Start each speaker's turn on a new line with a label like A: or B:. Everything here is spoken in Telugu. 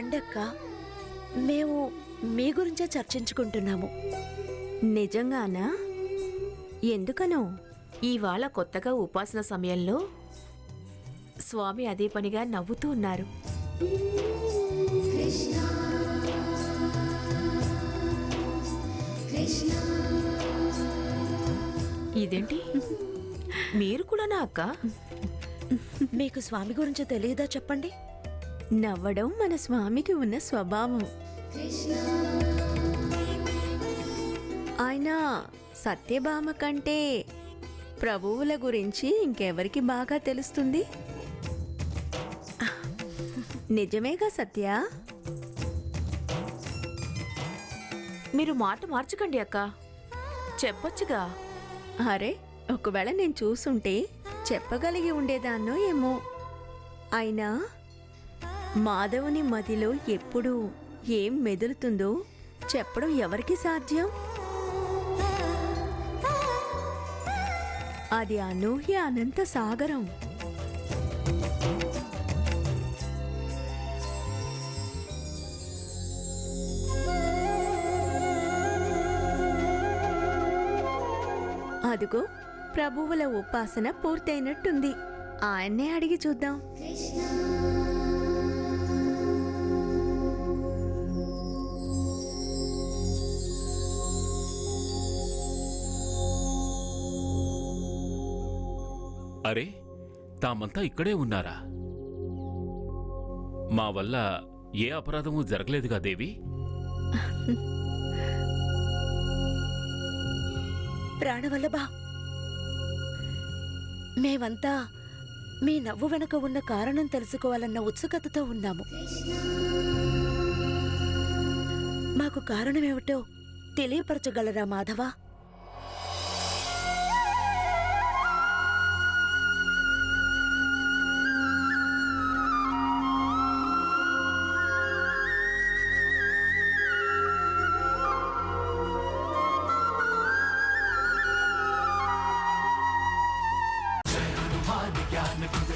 A: రండక్క మేము మీ గురించే చర్చించుకుంటున్నాము.
B: నిజంగానా ఎందుకనో?
C: ఇవాళ కొత్తగా ఉపాసన సమయంలో స్వామి అదే పనిగా నవ్వుతూ ఉన్నారు. ఇదేంటి? మీరు కూడా నా అక్క?
A: మీకు స్వామి గురించి తెలియదా చెప్పండి?
B: నవ్వడం మన స్వామికి ఉన్న స్వభావం. ఆయన సత్యభామ కంటే ప్రభువుల గురించి ఇంకెవరికి బాగా తెలుస్తుంది? నిజమేగా సత్య?
C: మీరు మాట మార్చకండి అక్క. చెప్పొచ్చుగా.
B: అరే ఒకవేళ నేను చూసుంటే చెప్పగలిగి ఉండేదాన్నో ఏమో. అయినా మాధవుని మదిలో ఎప్పుడు ఏం మెదులుతుందో చెప్పడం ఎవరికి సాధ్యం? అది అనూహ్య అనంత సాగరం. అదిగో ప్రభువుల ఉపాసన పూర్తయినట్టుంది. ఆయన్నే అడిగి చూద్దాం.
D: అరే తామంతా ఇక్కడే ఉన్నారా? మా వల్ల ఏ అపరాధము జరగలేదుగా దేవి?
A: ప్రాణవల్లభా మేమంతా మీ నవ్వు వెనుక ఉన్న కారణం తెలుసుకోవాలన్న ఉత్సుకతతో ఉన్నాము. మాకు కారణమేమిటో తెలియపరచగలరా మాధవా? got no